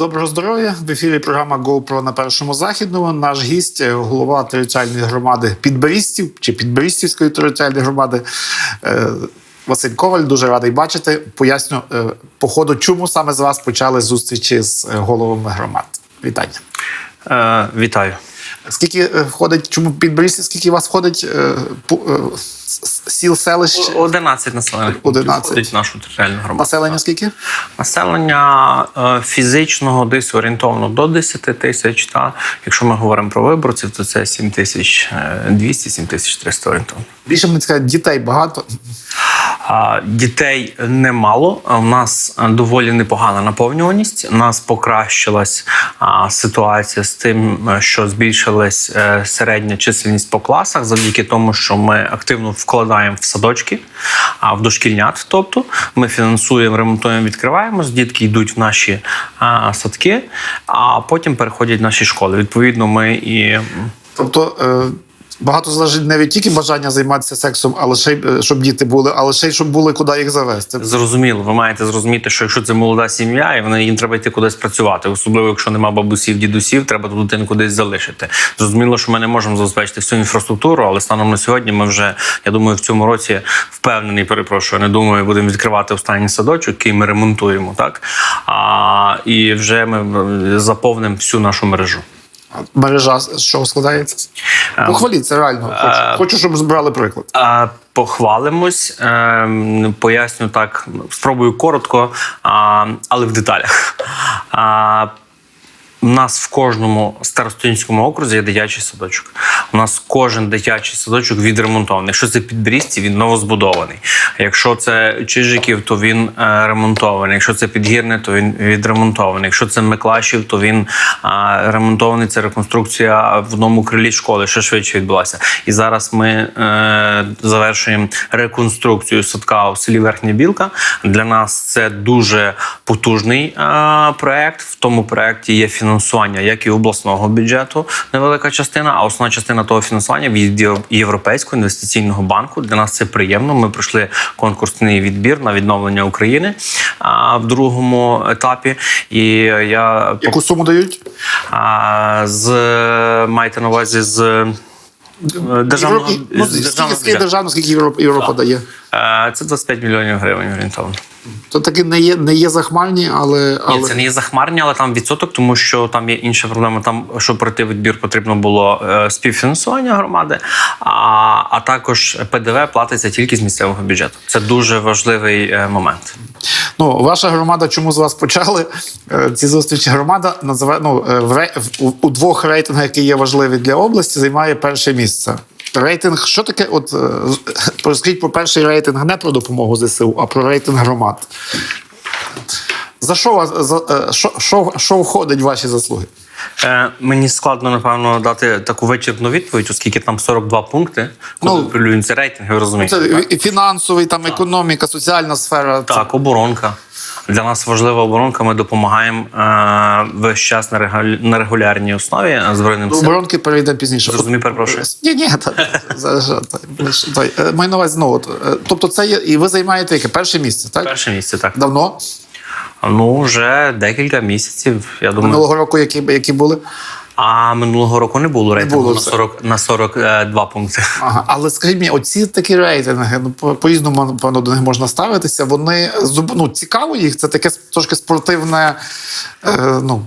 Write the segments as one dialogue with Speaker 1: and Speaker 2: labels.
Speaker 1: Доброго здоров'я! В ефірі програма GoPro на першому західному. Наш гість, е, голова територіальної громади Підберістів чи Підберістівської територіальної громади е, Василь Коваль. Дуже радий бачити. Поясню е, по ходу, чому саме з вас почали зустрічі з головами громад. Вітання.
Speaker 2: Е, вітаю.
Speaker 1: Скільки е, входить, чому Підберістів, скільки у вас входить е, е, сіл селищ?
Speaker 2: 11 населених пунктів
Speaker 1: 11.
Speaker 2: входить в нашу територіальну громаду.
Speaker 1: Населення скільки?
Speaker 2: Населення фізичного десь орієнтовно до 10 тисяч. Та якщо ми говоримо про виборців, то це 7200 7300 орієнтовно.
Speaker 1: Більше мені цікаво, дітей багато.
Speaker 2: Дітей немало. У нас доволі непогана наповнюваність. У нас покращилась ситуація з тим, що збільшилась е, середня чисельність по класах, завдяки тому, що ми активно вкладаємо в садочки, в дошкільнят. Тобто ми фінансуємо, ремонтуємо, відкриваємось. Дітки йдуть в наші садки, а потім переходять в наші школи. Відповідно, ми і
Speaker 1: Тобто е, багато залежить не від тільки бажання займатися сексом, але ще й е, щоб діти були, але ще й щоб були куди їх завести.
Speaker 2: Зрозуміло, ви маєте зрозуміти, що якщо це молода сім'я, і вони їм треба йти кудись працювати, особливо якщо нема бабусів, дідусів, треба ту дитину кудись залишити. Зрозуміло, що ми не можемо забезпечити всю інфраструктуру, але станом на сьогодні ми вже я думаю, в цьому році впевнений, перепрошую, не думаю, будемо відкривати останній садочок, який ми ремонтуємо, так а і вже ми е, заповнимо всю нашу мережу.
Speaker 1: Мережа з чого складається? Похваліться реально. Хочу, хочу, щоб збирали приклад.
Speaker 2: Похвалимось, ем, поясню так, спробую коротко, але в деталях. У нас в кожному старостинському окрузі є дитячий садочок. У нас кожен дитячий садочок відремонтований. Якщо це підбрісті, він новозбудований. Якщо це Чижиків, то він е, ремонтований. Якщо це підгірне, то він відремонтований. Якщо це Миклашів, то він е, ремонтований. Це реконструкція в одному крилі школи, що швидше відбулася. І зараз ми е, завершуємо реконструкцію садка у селі Верхня Білка. Для нас це дуже потужний проект. В тому проекті є фінансування як і обласного бюджету, невелика частина, а основна частина того фінансування від Європейського інвестиційного банку. Для нас це приємно. Ми пройшли конкурсний відбір на відновлення України а, в другому етапі. І я
Speaker 1: Яку суму дають?
Speaker 2: а, з маєте на увазі з е, державного,
Speaker 1: Євро- ну,
Speaker 2: з
Speaker 1: скільки,
Speaker 2: державного
Speaker 1: скільки
Speaker 2: бюджету.
Speaker 1: державно, скільки Європа, Європа дає?
Speaker 2: Е, Це 25 мільйонів гривень орієнтовно.
Speaker 1: То таки не є, не є захмальні, але, але...
Speaker 2: Ні, це не є захмарні, але там відсоток, тому що там є інша проблема. Там, щоб пройти відбір, потрібно було е, співфінансування громади, а, а також ПДВ платиться тільки з місцевого бюджету. Це дуже важливий е, момент.
Speaker 1: Ну, ваша громада, чому з вас почали ці зустрічі? Громада називає ну, в, у двох рейтингах, які є важливі для області, займає перше місце. Рейтинг, що таке? От е, розкажіть про перший рейтинг не про допомогу ЗСУ, а про рейтинг громад. За що вас за е, що, що, що входить в ваші заслуги?
Speaker 2: Е, мені складно напевно дати таку вичерпну відповідь, оскільки там 42 пункти, коли
Speaker 1: Ну,
Speaker 2: апелюються рейтинги, розумієте.
Speaker 1: Це і фінансовий, там економіка, соціальна сфера. це-
Speaker 2: Так, оборонка. Для нас важлива оборонка. Ми допомагаємо е, весь час на, регаль- на регулярній основі е, збройним силам.
Speaker 1: оборонки перейдемо пізніше.
Speaker 2: Зрозумів, перепрошую.
Speaker 1: Ні, ні, той, е, маю на увазі, знову. е, тобто це є, і ви займаєте яке? Перше місце, так?
Speaker 2: Перше місце, так.
Speaker 1: Давно?
Speaker 2: Ну, вже декілька місяців. Я думаю,
Speaker 1: Минулого року які, які були?
Speaker 2: А минулого року не було рейтингу
Speaker 1: було
Speaker 2: на
Speaker 1: це.
Speaker 2: 40, на 42 пункти.
Speaker 1: Ага. Але скажіть мені, оці такі рейтинги, ну, по- по-різному, напевно, до них можна ставитися. Вони ну, цікаво їх, це таке трошки спортивне. Е, ну,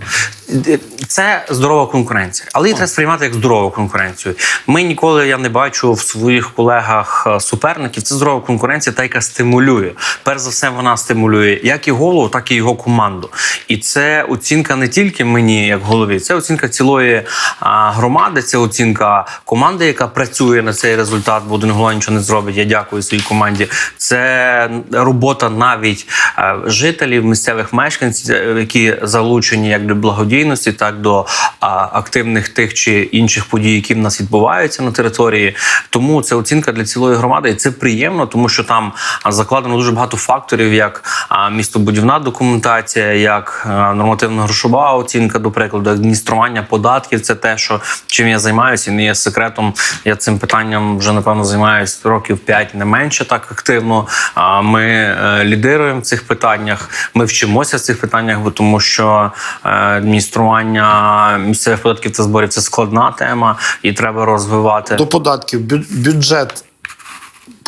Speaker 2: Це здорова конкуренція, але її треба сприймати як здорову конкуренцію. Ми ніколи я не бачу в своїх колегах е, суперників. Це здорова конкуренція, та яка стимулює. Перш за все, вона стимулює як і голову, так і його команду. І це оцінка не тільки мені, як голові, це оцінка цілої громади, це оцінка команди, яка працює на цей результат, бо один голова нічого не зробить. Я дякую своїй команді. Це робота навіть е, жителів, місцевих мешканців, е, які залучені як до благодійності. Благодійності, так до а, активних тих чи інших подій, які в нас відбуваються на території. Тому це оцінка для цілої громади, і це приємно, тому що там закладено дуже багато факторів, як містобудівна документація, як а, нормативно-грошова оцінка, до прикладу, адміністрування податків. Це те, що чим я займаюся, і не є секретом. Я цим питанням вже напевно займаюся років 5, не менше так активно. А ми е, лідируємо в цих питаннях. Ми вчимося в цих питаннях, бо тому що е, адміністрування місцевих податків та зборів це складна тема, і треба розвивати.
Speaker 1: До податків бюджет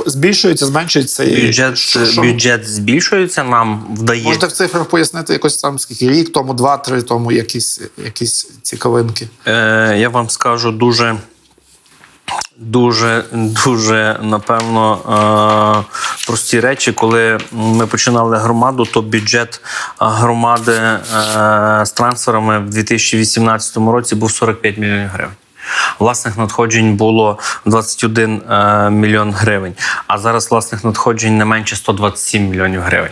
Speaker 1: збільшується, зменшується.
Speaker 2: Бюджет,
Speaker 1: що-
Speaker 2: бюджет збільшується, нам вдається.
Speaker 1: Можете в цифрах пояснити якось там скільки рік тому, два-три тому якісь, якісь цікавинки.
Speaker 2: Е, я вам скажу дуже. Дуже, дуже напевно е, прості речі. Коли ми починали громаду, то бюджет е, громади е, з трансферами в 2018 році був 45 мільйонів гривень. Власних надходжень було 21 е, мільйон гривень, а зараз власних надходжень не менше 127 мільйонів гривень.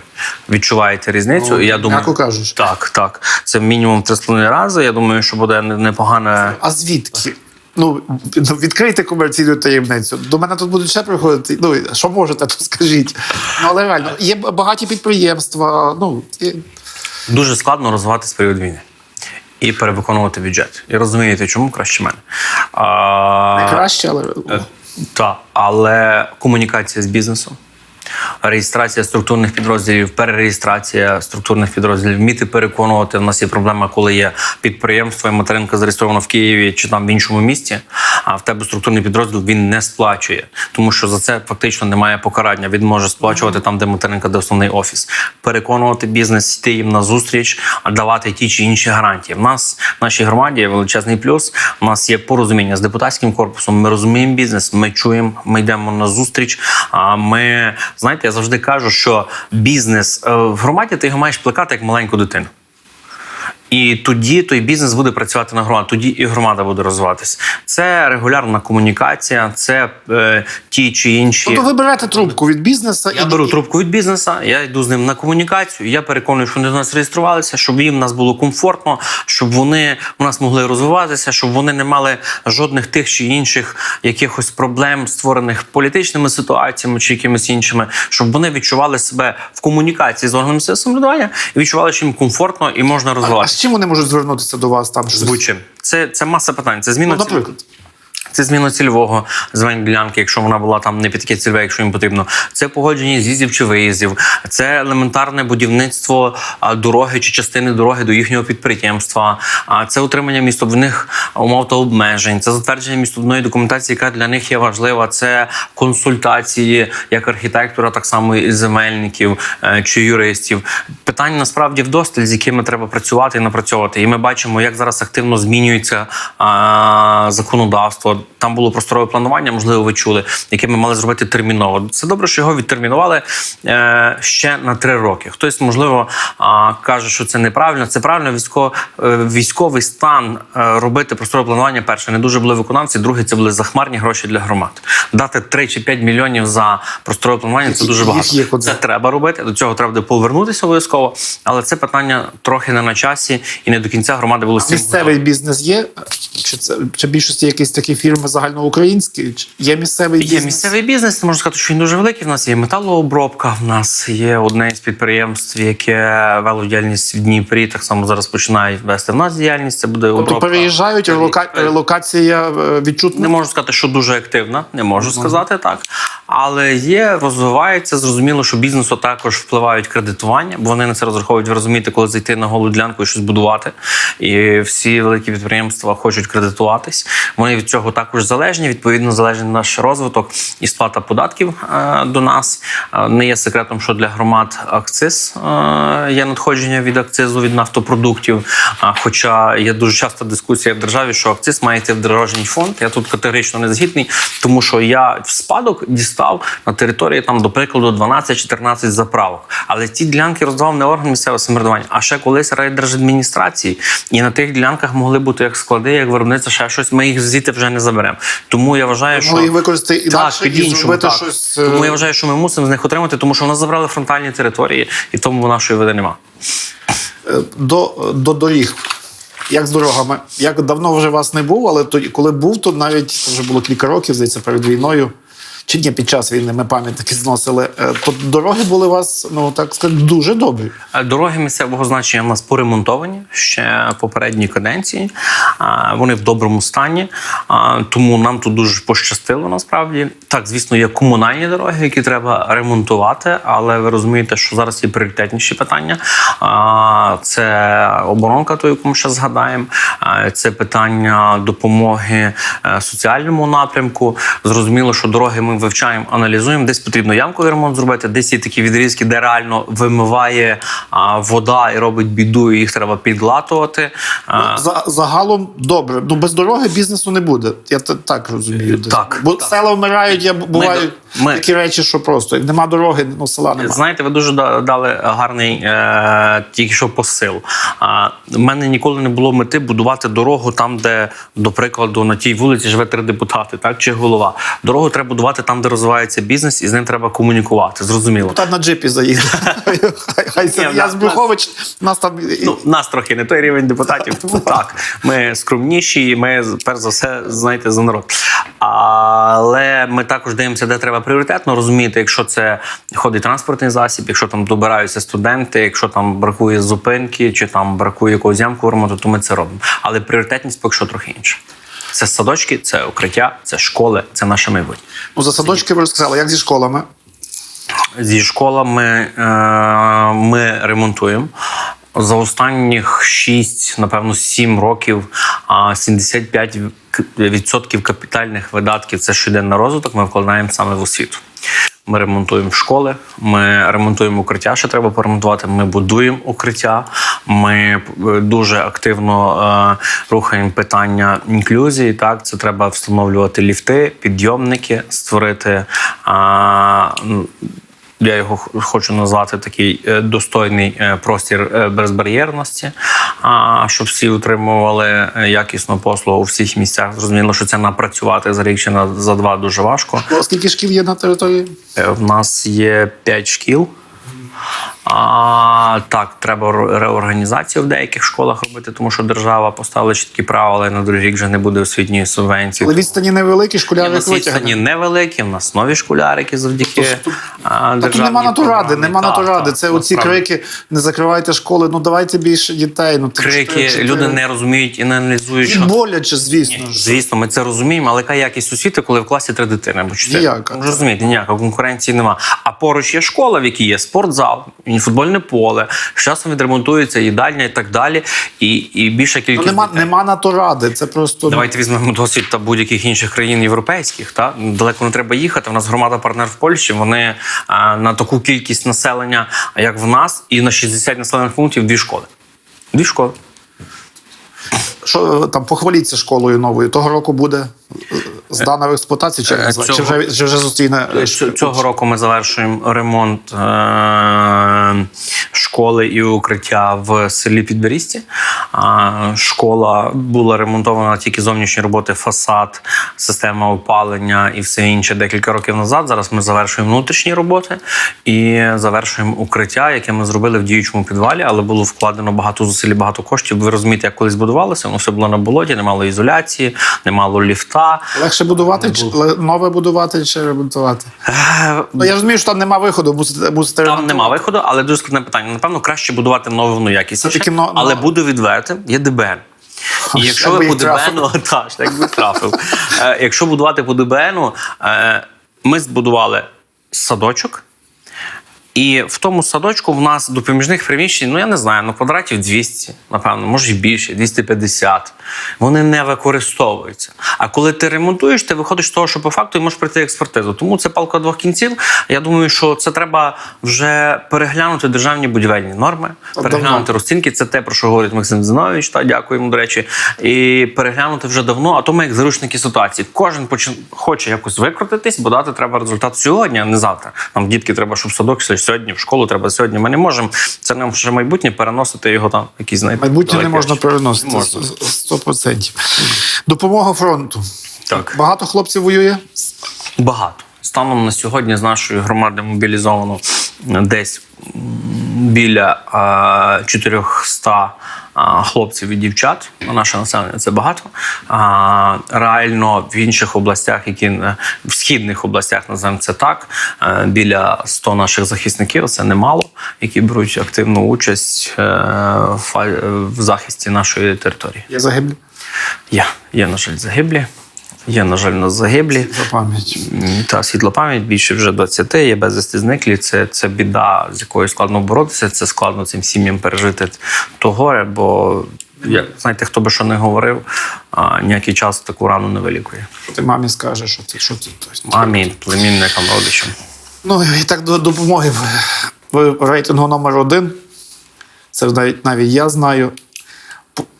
Speaker 2: Відчуваєте різницю?
Speaker 1: Ну,
Speaker 2: я думаю,
Speaker 1: кажучи.
Speaker 2: так, так. Це мінімум три половиною рази. Я думаю, що буде не- непогане.
Speaker 1: А звідки? Ну, ну, відкрийте комерційну таємницю. До мене тут будуть ще приходити. Ну, що можете, то скажіть. Ну, але реально, є багаті підприємства. Ну, і...
Speaker 2: Дуже складно розвиватися період війни і перевиконувати бюджет. І розумієте, чому краще мене. А,
Speaker 1: не краще, але
Speaker 2: так. але комунікація з бізнесом. Реєстрація структурних підрозділів, перереєстрація структурних підрозділів, вміти переконувати. У нас є проблема, коли є підприємство, і материнка зареєстрована в Києві чи там в іншому місті. А в тебе структурний підрозділ він не сплачує, тому що за це фактично немає покарання. Він може сплачувати там, де материнка, де основний офіс. Переконувати бізнес, йти їм на зустріч, а давати ті чи інші гарантії. В нас в нашій громаді величезний плюс. У нас є порозуміння з депутатським корпусом. Ми розуміємо бізнес, ми чуємо, ми йдемо на зустріч. А ми знаєте, я завжди кажу, що бізнес е, в громаді ти його маєш плекати як маленьку дитину. І тоді той бізнес буде працювати на громаду, тоді і громада буде розвиватися. Це регулярна комунікація, це е, ті чи інші.
Speaker 1: ну, то ви берете трубку від бізнесу
Speaker 2: Я беру трубку від бізнесу, я йду з ним на комунікацію. Я переконую, що вони до нас реєструвалися, щоб їм в нас було комфортно, щоб вони у нас могли розвиватися, щоб вони не мали жодних тих чи інших якихось проблем, створених політичними ситуаціями чи якимись іншими, щоб вони відчували себе в комунікації з органами самоврядування і відчували, що їм комфортно і можна розвиватися.
Speaker 1: Чим вони можуть звернутися до вас там?
Speaker 2: З
Speaker 1: щось?
Speaker 2: будь-чим. Це, це маса питань. Це зміна
Speaker 1: Ну, наприклад.
Speaker 2: Це зміна цільового земельної ділянки, якщо вона була там не під таке цільове, якщо їм потрібно. Це погодження з'їздів чи виїздів, це елементарне будівництво дороги чи частини дороги до їхнього підприємства. А це утримання містобудівних умов та обмежень, це затвердження містобудівної документації, яка для них є важлива. Це консультації як архітектора, так само і земельників е, чи юристів. Питань насправді вдосталь, з якими треба працювати і напрацьовувати. І ми бачимо, як зараз активно змінюється законодавство. Там було просторове планування, можливо, ви чули, яке ми мали зробити терміново. Це добре, що його відтермінували е, ще на три роки. Хтось, можливо, а, каже, що це неправильно. Це правильно е, військовий стан е, робити просторове планування. Перше, не дуже були виконавці. Друге, це були захмарні гроші для громад. Дати 3 чи 5 мільйонів за просторове планування це дуже багато. Це треба робити. До цього треба буде повернутися обов'язково. Але це питання трохи не на часі, і не до кінця громади було цим
Speaker 1: Місцевий бізнес є? Чи це чи більшості якісь такі фірми загальноукраїнські? Є місцевий
Speaker 2: Є
Speaker 1: бізнес?
Speaker 2: місцевий бізнес, можна сказати, що він дуже великий. В нас є металообробка, в нас є одне з підприємств, яке вело діяльність в Дніпрі. Так само зараз починає вести в нас діяльність. Це буде
Speaker 1: Тобто переїжджають, релока...
Speaker 2: Е,
Speaker 1: релокація е, відчутна?
Speaker 2: Не можу сказати, що дуже активна, не можу сказати так. Але є, розвивається. Зрозуміло, що бізнесу також впливають кредитування, бо вони на це розраховують. Ви розумієте, коли зайти на голу ділянку і щось будувати. І всі великі підприємства хочуть кредитуватись. Вони від цього також залежні. Відповідно, залежний наш розвиток і сплата податків е, до нас. Е, Не є секретом, що для громад акциз е, є надходження від акцизу від нафтопродуктів. Хоча є дуже часто дискусія в державі, що акциз має йти в дорожній фонд. Я тут категорично не згідний, тому що я в спадок дістав на території там, до прикладу, 12-14 заправок. Але ці ділянки роздавав не орган місцевого самоврядування, а ще колись райдержадміністрації. І на тих ділянках могли бути як склади, як виробництво, ще щось. Ми їх звідти вже не заберемо. Тому я вважаю, що
Speaker 1: їх використати інакше
Speaker 2: під
Speaker 1: і зробити
Speaker 2: так.
Speaker 1: щось. е,
Speaker 2: Тому я вважаю, що ми мусимо з них отримати, тому що вони забрали фронтальні території, і тому нашої види нема.
Speaker 1: е, До, до доріг. Як з дорогами? Як давно вже вас не був, але тоді, коли був, то навіть це вже було кілька років, здається, перед війною. Чи ні, під час війни ми пам'ятники зносили. Е, То дороги були у вас, ну так сказати, дуже добрі.
Speaker 2: Е, Дороги місцевого значення в нас поремонтовані ще в попередній каденції. Вони в доброму стані, тому нам тут дуже пощастило насправді. Так, звісно, є комунальні дороги, які треба ремонтувати, але ви розумієте, що зараз є пріоритетніші питання. Це оборонка, ту, яку ми ще згадаємо. Це питання допомоги е, соціальному напрямку. Зрозуміло, що дороги ми вивчаємо, аналізуємо. Десь потрібно ямковий ремонт зробити, десь є такі відрізки, де реально вимиває а, вода і робить біду, і їх треба підлатувати. А,
Speaker 1: За, загалом добре. Ну без дороги бізнесу не буде. Я так розумію. десь.
Speaker 2: Так,
Speaker 1: Бо
Speaker 2: так.
Speaker 1: села вмирають, я бувають
Speaker 2: ми-
Speaker 1: такі речі, що просто як нема дороги, ну села нема.
Speaker 2: Знаєте, ви дуже дали гарний е, тільки що посил. А в мене ніколи не було мети будувати дорогу там, де, до прикладу, на тій вулиці живе три депутати, так чи голова. Дорогу треба будувати там, де розвивається бізнес, і з ним треба комунікувати. Зрозуміло.
Speaker 1: Та на джипі заїде. Хай, я
Speaker 2: нас-
Speaker 1: з Брюхович, нас там
Speaker 2: Ну, нас трохи не той рівень депутатів. так, ми скромніші, і ми перш за все знаєте за народ. Але ми також дивимося, де треба пріоритетно розуміти, якщо це ходить транспортний засіб, якщо там добираються студенти, якщо там бракує зупинки чи там бракує якогось ямку ремонту, то ми це робимо. Але пріоритетність поки що трохи інша. Це садочки, це укриття, це школи, це наше майбутнє.
Speaker 1: Ну за садочки ви сказали, як зі школами?
Speaker 2: Зі школами е, ми ремонтуємо. За останніх 6, напевно, 7 років 75 відсотків капітальних видатків це щоденний розвиток. Ми вкладаємо саме в освіту. Ми ремонтуємо школи, ми ремонтуємо укриття, що треба поремонтувати. Ми будуємо укриття. Ми е, дуже активно е, рухаємо питання інклюзії. Так, це треба встановлювати ліфти, підйомники, створити е, я його хочу назвати такий е, достойний е, простір е, безбар'єрності, щоб всі отримували якісну послугу у всіх місцях. Зрозуміло, що це напрацювати за рік чи на за два дуже важко.
Speaker 1: Скільки шкіл є на території?
Speaker 2: В нас є п'ять шкіл. А, так, треба реорганізацію в деяких школах робити, тому що держава поставила чіткі правила, і на другий рік вже не буде освітньої субвенції.
Speaker 1: Але відстані невеликі, школяри
Speaker 2: нас відстані невеликі, в нас нові школярики завдяки. а,
Speaker 1: Та тут
Speaker 2: державній
Speaker 1: нема натуради,
Speaker 2: програмі.
Speaker 1: нема
Speaker 2: Так,
Speaker 1: натуради.
Speaker 2: так,
Speaker 1: Це оці крики, не закривайте школи, ну давайте більше дітей. Ну,
Speaker 2: крики, люди не розуміють і не аналізують,
Speaker 1: І боляче, звісно. ж.
Speaker 2: Звісно, ми це розуміємо, але яка якість освіти, коли в класі три дитини?
Speaker 1: Ніяка.
Speaker 2: Розумієте, ніяка конкуренції нема. А поруч є школа, в якій є спортзал, і футбольне поле, з часом відремонтується їдальня і так далі. І, і більша
Speaker 1: Ну,
Speaker 2: кількість
Speaker 1: нема,
Speaker 2: дітей.
Speaker 1: нема натуради. Це просто ну,
Speaker 2: Давайте візьмемо досвід та будь-яких інших країн європейських. Та далеко не треба їхати. У нас громада партнер в Польщі. Вони а, на таку кількість населення, як в нас, і на 60 населених пунктів дві школи. Дві школи.
Speaker 1: що там похваліться школою новою. Того року буде здана в експлуатацію, чи, як
Speaker 2: Е,
Speaker 1: чи вже чи вже зустріне е,
Speaker 2: Цього року ми завершуємо ремонт е- школи і укриття в селі Підберісті. Школа була ремонтована тільки зовнішні роботи, фасад, система опалення і все інше декілька років назад. Зараз ми завершуємо внутрішні роботи і завершуємо укриття, яке ми зробили в діючому підвалі, але було вкладено багато зусиль, і багато коштів. Ви розумієте, як колись будувалося, воно все було на болоті, не мало ізоляції, не мало ліфта.
Speaker 1: легше будувати, чи нове будувати чи ремонтувати?
Speaker 2: Е,
Speaker 1: Ну я розумію, що там нема виходу, мусите, мусите
Speaker 2: Там нема виходу, але дуже складне питання. Напевно, краще будувати нову.
Speaker 1: Все-таки но-
Speaker 2: але буду відвертим, є ДБН. І якщо
Speaker 1: як
Speaker 2: ви по. ДБНу, так, би трафив. Е, Якщо будувати по ДБНу, е, ми збудували садочок. І в тому садочку в нас допоміжних приміщень, ну я не знаю, ну квадратів 200, напевно, може і більше, 250. Вони не використовуються. А коли ти ремонтуєш, ти виходиш з того, що по факту і можеш пройти експертизу. Тому це палка двох кінців. Я думаю, що це треба вже переглянути державні будівельні норми, переглянути розцінки. Це те, про що говорить Максим Зинович. Та дякуємо, до речі, і переглянути вже давно. А то ми як заручники ситуації. Кожен почин... хоче якось викрутитись, бо дати треба результат сьогодні, а не завтра. Нам дітки треба, щоб садок йшли сьогодні, в школу треба сьогодні. Ми не можемо. Це нам вже майбутнє переносити його там. Якісь знаєте,
Speaker 1: Майбутнє не можна переносити.
Speaker 2: Не можна.
Speaker 1: 100%. Допомога фронту.
Speaker 2: Так.
Speaker 1: Багато хлопців воює.
Speaker 2: Багато. Станом на сьогодні з нашої громади мобілізовано десь біля а, 400 а, хлопців і дівчат. Наше населення це багато. А, реально в інших областях, які е, в східних областях, називаємо це так, е, біля 100 наших захисників це немало, які беруть активну участь е, в захисті нашої території.
Speaker 1: Є загиблі?
Speaker 2: Є, є, на жаль, загиблі. Є, на жаль, у нас загиблі.
Speaker 1: За пам'ять.
Speaker 2: Та світла пам'ять більше вже 20, є безвісти зниклі. Це, це біда, з якою складно боротися. Це складно цим сім'ям пережити то горе, бо як знаєте, хто би що не говорив, а, ніякий час таку рану не вилікує.
Speaker 1: Ти мамі скажеш, що це що це. Тобто,
Speaker 2: Мамі, племінникам, родичам.
Speaker 1: Ну і так до допомоги. Ви в рейтингу номер один. Це навіть навіть я знаю.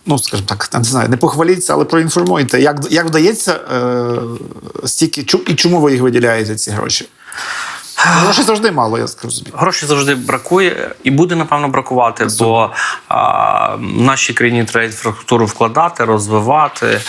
Speaker 1: Ну, скажімо так, не знаю, не похваліться, але проінформуйте, як, як вдається е, стільки і чому ви їх виділяєте, ці гроші? Грошей завжди мало, я скажу собі.
Speaker 2: Грошей завжди бракує і буде напевно бракувати, бо а, в нашій країні треба інфраструктуру вкладати, розвивати,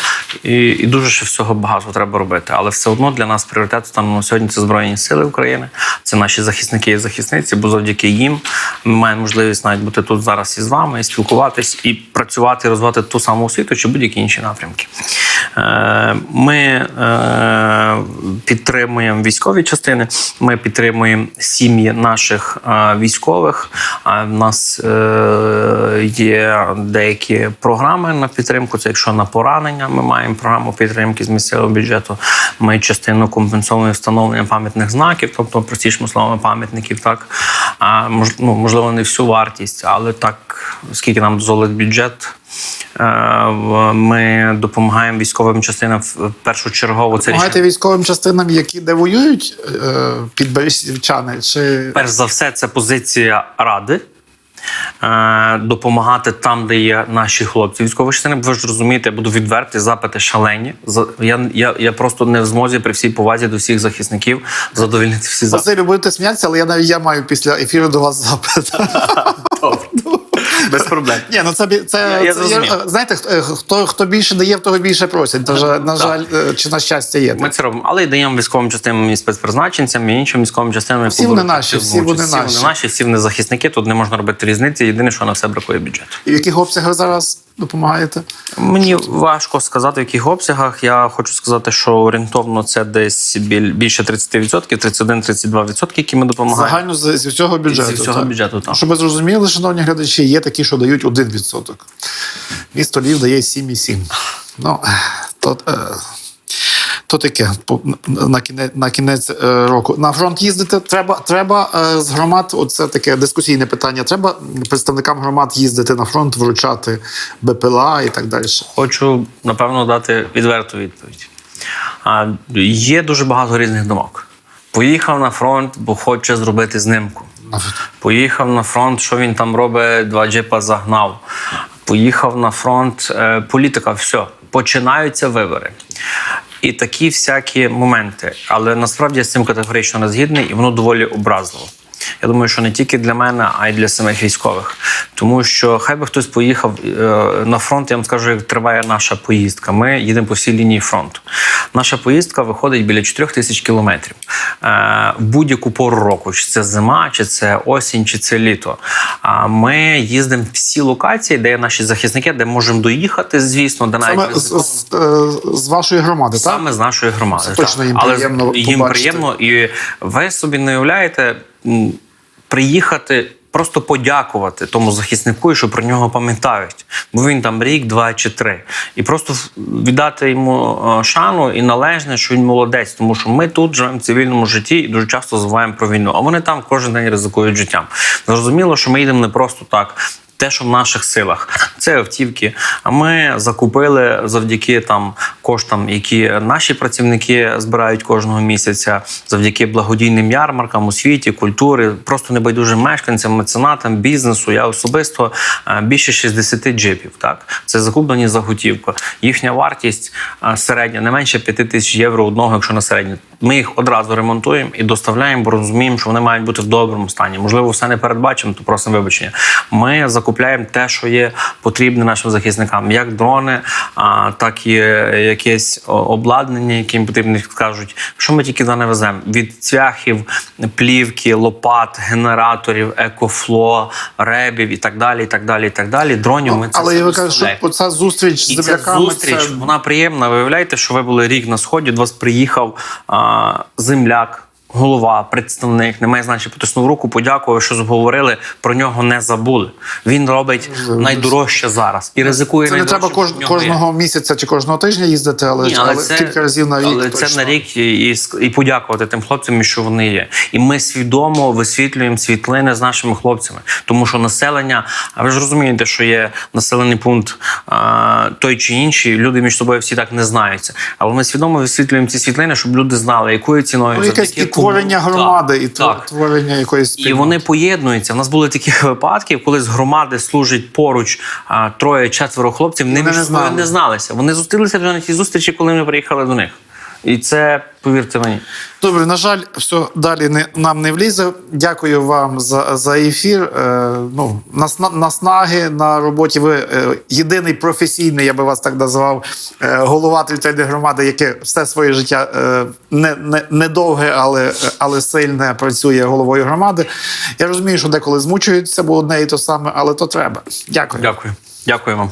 Speaker 2: і, і дуже ще всього багато треба робити. Але все одно для нас пріоритет станом на сьогодні це збройні сили України, це наші захисники і захисниці. Бо завдяки їм ми маємо можливість навіть бути тут зараз із вами, і спілкуватись і працювати, і розвивати ту саму освіту чи будь-які інші напрямки. Е, Ми е, підтримуємо військові частини. Ми підтримуємо сім'ї наших е, військових. А в нас є деякі програми на підтримку. Це якщо на поранення, ми маємо програму підтримки з місцевого бюджету. Ми частину компенсовуємо встановлення пам'ятних знаків, тобто простішими словами пам'ятників. Так ну, можливо, не всю вартість, але так скільки нам дозволить бюджет. Е, Ми допомагаємо військовим частинам в першочергово. Це
Speaker 1: Допомагаєте військовим частинам, які де воюють е, підбережчани, чи
Speaker 2: перш за все, це позиція ради. е, Допомагати там, де є наші хлопці. Військові частини, ви ж розумієте, я буду відверті, запити шалені. Я, я, я просто не в змозі при всій повазі до всіх захисників задовольнити всі запити.
Speaker 1: Василю, будете сміятися, але я навіть я маю після ефіру до вас запит.
Speaker 2: Без проблем.
Speaker 1: Ні, ну це, це,
Speaker 2: Я- я
Speaker 1: це
Speaker 2: зрозумів.
Speaker 1: е, знаєте, хто, е, хто, хто більше дає, в того більше просять. На, жаль- на жаль, е, чи на щастя є.
Speaker 2: Ми це робимо, але й даємо військовим частинам і спецпризначенцям, і іншим військовим частинам.
Speaker 1: Всі вони наші, всі вони
Speaker 2: наші. всі вони наші, всі вони захисники. Тут не можна робити різниці. Єдине, що на все бракує бюджету.
Speaker 1: І в яких обсягах зараз допомагаєте?
Speaker 2: Мені важко сказати, в яких обсягах. Я хочу сказати, що орієнтовно це десь біль- більше 30%, 31-32%, які ми допомагаємо.
Speaker 1: Загально з, з цього бюджету.
Speaker 2: Зі всього
Speaker 1: так?
Speaker 2: бюджету, так.
Speaker 1: Щоб ви зрозуміли, шановні глядачі, є такі, що дають 1%. Місто Львів дає 7,7. Ну, то, е, то таке на кінець, на кінець е, року. На фронт їздити треба, треба е, з громад, оце таке дискусійне питання. Треба представникам громад їздити на фронт, вручати БПЛА і так далі.
Speaker 2: Хочу напевно дати відверту відповідь. А, є дуже багато різних думок. Поїхав на фронт, бо хоче зробити знимку. Поїхав на фронт, що він там робить, два джипа загнав. Поїхав на фронт, е, політика, все. Починаються вибори. І такі всякі моменти. Але насправді я з цим категорично не згідний, і воно доволі образливо. Я думаю, що не тільки для мене, а й для самих військових. Тому що хай би хтось поїхав е, на фронт, я вам скажу, як триває наша поїздка. Ми їдемо по всій лінії фронту. Наша поїздка виходить біля 4 тисяч кілометрів е, в будь-яку пору року, чи це зима, чи це осінь, чи це літо. Ми їздимо всі локації, де є наші захисники, де можемо доїхати, звісно, де навіть
Speaker 1: Саме з, з, е, з вашої громади, так?
Speaker 2: Саме з нашої громади.
Speaker 1: Це точно
Speaker 2: так.
Speaker 1: їм
Speaker 2: Але
Speaker 1: приємно
Speaker 2: їм
Speaker 1: побачити.
Speaker 2: приємно, і ви собі не уявляєте приїхати. Просто подякувати тому захиснику, що про нього пам'ятають, бо він там рік, два чи три, і просто віддати йому е, шану і належне, що він молодець, тому що ми тут живемо в цивільному житті і дуже часто забуваємо про війну. А вони там кожен день ризикують життям. Зрозуміло, що ми їдемо не просто так. Те, що в наших силах, це автівки. А ми закупили завдяки там коштам, які наші працівники збирають кожного місяця, завдяки благодійним ярмаркам, освіті, культури, просто небайдужим мешканцям, меценатам, бізнесу. Я особисто е, більше 60 джипів. Так це закуплені за готівку. Їхня вартість е, середня не менше 5 тисяч євро одного, якщо на середню. Ми їх одразу ремонтуємо і доставляємо, бо розуміємо, що вони мають бути в доброму стані. Можливо, все не передбачимо, то просимо вибачення. Ми закупляємо те, що є потрібне нашим захисникам, як дрони, так і е, якесь обладнання, яким потрібно скажуть, що ми тільки не веземо. Від цвяхів, плівки, лопат, генераторів, екофло, ребів і так далі. і так далі, і так далі. Дронів ми це
Speaker 1: Але ви кажу, що оця зустріч з
Speaker 2: ця
Speaker 1: земляками
Speaker 2: зустріч,
Speaker 1: це
Speaker 2: вона приємна. Виявляєте, що ви були рік на сході, до вас приїхав земляк. Голова, представник, немає значення, потиснув руку, подякував, що зговорили, про нього не забули. Він робить найдорожче зараз і ризикує
Speaker 1: Це не треба кож, кожного місяця чи кожного тижня їздити, але,
Speaker 2: Ні,
Speaker 1: але, кілька разів на рік.
Speaker 2: Але
Speaker 1: точно.
Speaker 2: це на рік і, і, і подякувати тим хлопцям, що вони є. І ми свідомо висвітлюємо світлини з нашими хлопцями. Тому що населення, а ви ж розумієте, що є населений пункт а, той чи інший, люди між собою всі так не знаються. Але ми свідомо висвітлюємо ці світлини, щоб люди знали, якою ціною
Speaker 1: Ну,
Speaker 2: завдяки
Speaker 1: і творення громади,
Speaker 2: Так,
Speaker 1: і
Speaker 2: так.
Speaker 1: творення якоїсь
Speaker 2: І вони поєднуються. У нас були такі випадки, коли з громади служить поруч троє-четверо хлопців. Вони
Speaker 1: не,
Speaker 2: між
Speaker 1: не знали.
Speaker 2: не зналися. Вони зустрілися вже на тій зустрічі, коли ми приїхали до них. І це, повірте мені.
Speaker 1: Добре, на жаль, все далі не, нам не влізе. Дякую вам за, за ефір. Е, ну, насна- наснаги на роботі. Ви е, єдиний професійний, я би вас так назвав, е, голова територіальної громади, яке все своє життя е, не, не, недовге, але, але сильне працює головою громади. Я розумію, що деколи змучуються, бо одне і то саме, але то треба. Дякую.
Speaker 2: Дякую. Дякую вам.